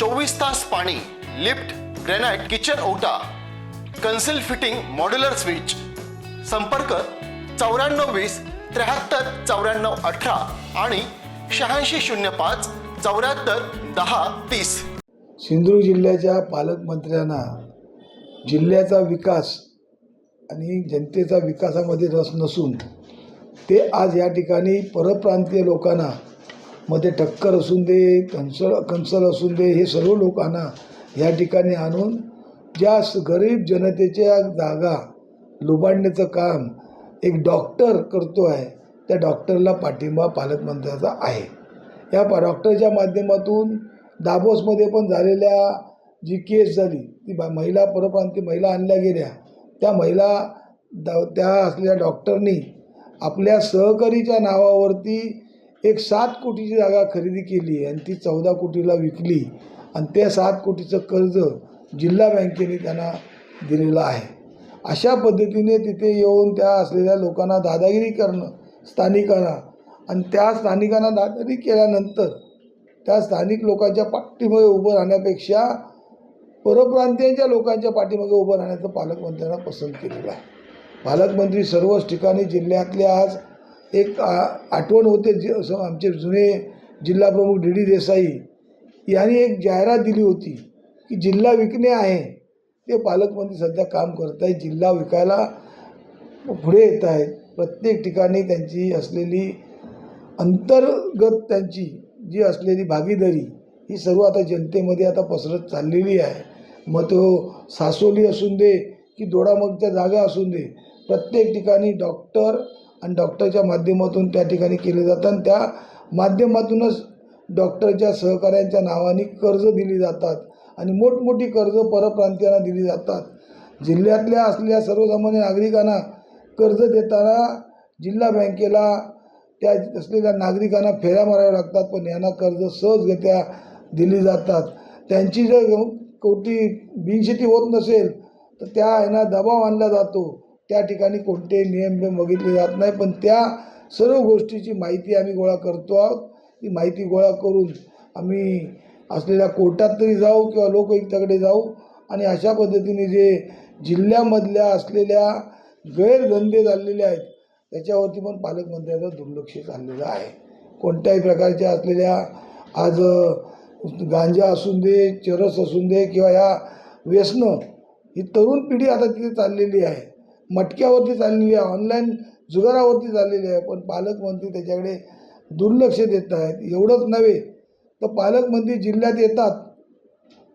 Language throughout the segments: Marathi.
चोवीस तास पाणी लिफ्ट ग्रेनाइट किचन ओटा कन्सिल फिटिंग मॉड्युलर स्विच. संपर्क चौऱ्याण्णव वीस त्र्याहत्तर चौऱ्याण्णव अठरा आणि शहाऐंशी शून्य पाच चौऱ्याहत्तर दहा तीस. सिंधुदुर्ग जिल्ह्याच्या पालकमंत्र्यांना जिल्ह्याचा विकास आणि जनतेचा विकासामध्ये रस नसून ते आज या ठिकाणी परप्रांतीय लोकांना मध्ये टक्कर असून दे कंसल कंसल असून दे हे सर्व लोकांना या ठिकाणी आणून ज्या स- गरीब जनतेच्या जागा लुबाडण्याचं काम एक डॉक्टर करतो आहे त्या डॉक्टरला पाठिंबा पालकमंत्र्याचा आहे. या पा डॉक्टरच्या माध्यमातून दाबोसमध्ये पण झालेल्या जी केस झाली ती बा महिला परप्रांती महिला आणल्या गेल्या. त्या महिला द त्या असलेल्या डॉक्टरनी आपल्या सहकारीच्या नावावरती एक सात कोटीची जागा खरेदी केली आणि ती चौदा कोटीला विकली आणि त्या सात कोटीचं कर्ज जिल्हा बँकेने त्यांना दिलेलं आहे. अशा पद्धतीने तिथे येऊन त्या असलेल्या लोकांना दादागिरी करणं स्थानिकांना आणि त्या स्थानिकांना दादागिरी केल्यानंतर त्या स्थानिक लोकांच्या पाठीमागे उभं राहण्यापेक्षा परप्रांतीयांच्या लोकांच्या पाठीमागे उभं राहण्याचं पालकमंत्र्यांना पसंत केलेलं आहे. पालकमंत्री सर्वच ठिकाणी जिल्ह्यातल्या आज एक आ- आठवण होते जे असं आमचे जुने जिल्हाप्रमुख डी डी देसाई यांनी एक जाहिरात दिली होती की जिल्हा विकणे आहे. ते पालकमंत्री सध्या काम करत आहेत. जिल्हा विकायला पुढे येत आहेत. प्रत्येक ठिकाणी त्यांची असलेली अंतर्गत त्यांची जी असलेली भागीदारी ही सर्व आता जनतेमध्ये आता पसरत चाललेली आहे. मग तो सासोली असून दे की दोडामगच्या जागा असून दे प्रत्येक ठिकाणी डॉक्टर आणि डॉक्टरच्या माध्यमातून त्या ठिकाणी केले जातात आणि त्या माध्यमातूनच डॉक्टरच्या सहकाऱ्यांच्या नावाने कर्ज दिली जातात आणि मोठमोठी कर्ज परप्रांतीयांना दिली जातात. जिल्ह्यातल्या असलेल्या सर्वसामान्य नागरिकांना कर्ज देताना जिल्हा बँकेला त्या असलेल्या नागरिकांना फेऱ्या माराव्या लागतात पण यांना कर्ज सहजगत्या दिली जातात. त्यांची जर कोटी बिनशेती होत नसेल तर त्या यांना दबाव आणला जातो. त्या ठिकाणी कोणते नियम बियम बघितले जात नाही. पण त्या सर्व गोष्टीची माहिती आम्ही गोळा करतो आहोत. ती माहिती गोळा करून आम्ही असलेल्या कोर्टात तरी जाऊ किंवा लोकयुक्ताकडे जाऊ. आणि अशा पद्धतीने जे जिल्ह्यामधल्या असलेल्या गैरधंदे चाललेले आहेत त्याच्यावरती पण पालकमंत्र्याचं दुर्लक्ष चाललेलं आहे. कोणत्याही प्रकारच्या असलेल्या आज गांजा असून दे चरस असून दे किंवा या व्यसनं ही तरुण पिढी आता तिथे चाललेली आहे. मटक्यावरती चाललेली आहे ऑनलाईन जुगारावरती चाललेली आहे पण पालकमंत्री त्याच्याकडे दुर्लक्ष देत आहेत. एवढंच नव्हे तर पालकमंत्री जिल्ह्यात येतात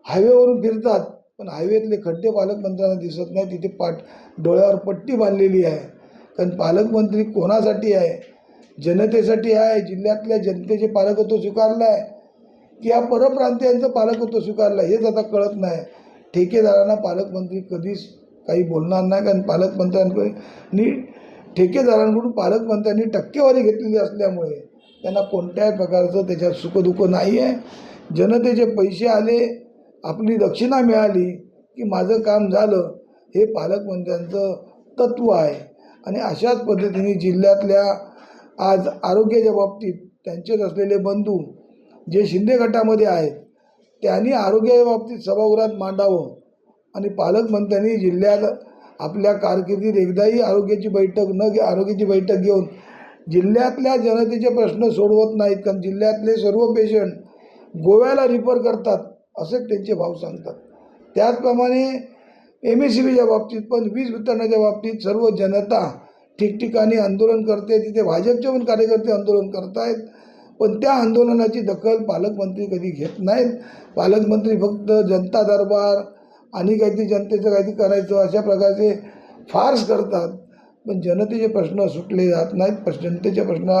हायवेवरून फिरतात पण हायवेतले खड्डे पालकमंत्र्यांना दिसत नाही तिथे पाट डोळ्यावर पट्टी बांधलेली आहे. कारण पालकमंत्री कोणासाठी आहे? जनतेसाठी आहे. जिल्ह्यातल्या जनतेचे पालकत्व स्वीकारलं आहे. की या परप्रांतीयांचं पालकत्व स्वीकारलं आहे हेच आता कळत नाही. ठेकेदारांना पालकमंत्री कधीच काही बोलणार नाही कारण पालकमंत्र्यांनी ठेकेदारांकडून पालकमंत्र्यांनी टक्केवारी घेतलेली असल्यामुळे त्यांना कोणत्याही प्रकारचं त्याच्यात सुखदुःख नाही आहे जनतेचे पैसे आले आपली दक्षिणा मिळाली की माझं काम झालं हे पालकमंत्र्यांचं तत्त्व आहे. आणि अशाच पद्धतीने जिल्ह्यातल्या आज आरोग्याच्या बाबतीत त्यांचेच असलेले बंधू जे शिंदे गटामध्ये आहेत त्यांनी आरोग्याच्या बाबतीत सभागृहात मांडावं. आणि पालकमंत्र्यांनी जिल्ह्यात आपल्या कारकिर्दीत एकदाही आरोग्याची बैठक न घे आरोग्याची बैठक घेऊन जिल्ह्यातल्या जनतेचे प्रश्न सोडवत नाहीत. कारण जिल्ह्यातले सर्व पेशंट गोव्याला रिफर करतात असे त्यांचे भाव सांगतात. त्याचप्रमाणे एम एस सी बीच्या बाबतीत पण वीज वितरणाच्या बाबतीत सर्व जनता ठिकठिकाणी आंदोलन करते. तिथे भाजपचे पण कार्यकर्ते आंदोलन करत आहेत पण त्या आंदोलनाची दखल पालकमंत्री कधी घेत नाहीत. पालकमंत्री फक्त जनता दरबार आणि काहीतरी जनतेचं काहीतरी करायचं अशा प्रकारचे फार्स करतात. पण जनतेचे प्रश्न सुटले जात नाहीत प्रश्न जनतेच्या प्रश्न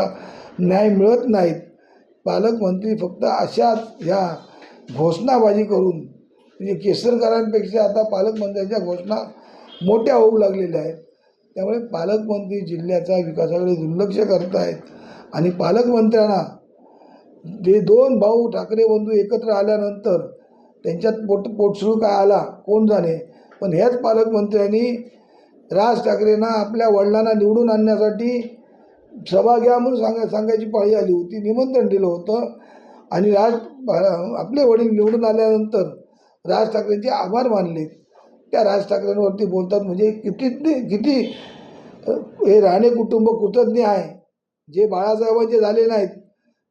न्याय मिळत नाहीत. पालकमंत्री फक्त अशाच ह्या घोषणाबाजी करून म्हणजे केसरकरांपेक्षा आता पालकमंत्र्यांच्या घोषणा मोठ्या होऊ लागलेल्या आहेत. त्यामुळे पालकमंत्री जिल्ह्याचा विकासाकडे दुर्लक्ष करत आहेत आणि पालकमंत्र्यांना जे दोन भाऊ ठाकरे बंधू एकत्र आल्यानंतर त्यांच्यात पोट पोटसुळू काय आला कोण जाणे? पण ह्याच पालकमंत्र्यांनी राज ठाकरेंना आपल्या वडिलांना निवडून आणण्यासाठी सभा घ्या म्हणून सांगा सांगायची पाळी आली होती निमंत्रण दिलं होतं. आणि राज आपले वडील निवडून आल्यानंतर राज ठाकरेंचे आभार मानले. त्या राज ठाकरेंवरती बोलतात म्हणजे किती किती हे राणे कुटुंब कृतज्ञ आहे. जे बाळासाहेबांचे झाले नाहीत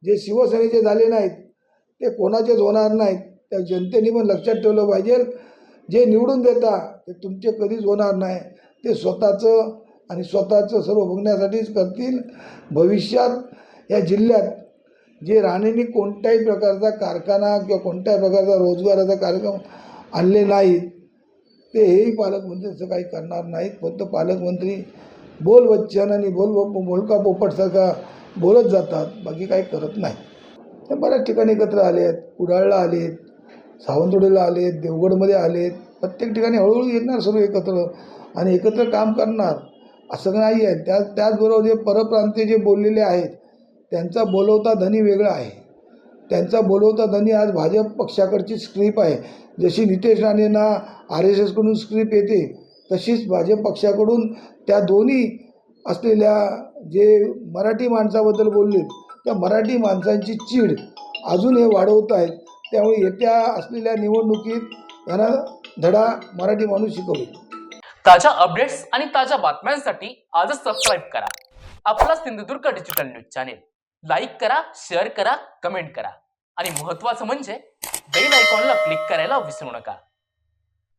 जे शिवसेनेचे झाले नाहीत ते कोणाचेच होणार नाहीत. त्या जनतेने पण लक्षात ठेवलं पाहिजे. जे निवडून देता ते तुमचे कधीच होणार नाही. ते स्वतःचं आणि स्वतःचं सर्व बघण्यासाठीच करतील. भविष्यात या जिल्ह्यात जे राणेंनी कोणत्याही प्रकारचा कारखाना किंवा कोणत्याही प्रकारचा रोजगाराचा कार्यक्रम आणले नाहीत ते हेही पालकमंत्री असं काही करणार नाहीत. फक्त पालकमंत्री बोल बच्चन आणि बोल बोलका पोपटसारखा बोलत जातात बाकी काही करत नाही. ते बऱ्याच ठिकाणी एकत्र आले आहेत कुडाळला आले आहेत सावंतवाडीला आले आहेत देवगडमध्ये आले प्रत्येक ठिकाणी हळूहळू येणार सर्व एकत्र. आणि एकत्र काम करणार असं नाही आहे. त्या त्याचबरोबर जे परप्रांतीय जे बोललेले आहेत त्यांचा बोलवता धनी वेगळा आहे. त्यांचा बोलवता धनी आज भाजप पक्षाकडची स्क्रिप आहे. जशी नितेश राणेंना आर एस एसकडून स्क्रिप येते तशीच भाजप पक्षाकडून त्या दोन्ही असलेल्या जे मराठी माणसाबद्दल बोलले त्या मराठी माणसांची चीड अजून हे वाढवत आहेत त्यामुळे येत्या असलेल्या निवडणुकीत यांना धडा मराठी माणूस शिकवेल. ताज्या अपडेट्स आणि ताज्या बातम्यांसाठी आजच सबस्क्राईब करा. आपला Sindhudurg digital news channel like करा शेअर करा कमेंट करा. आणि महत्त्वाचं म्हणजे बेल आयकॉनला क्लिक करायला विसरू नका.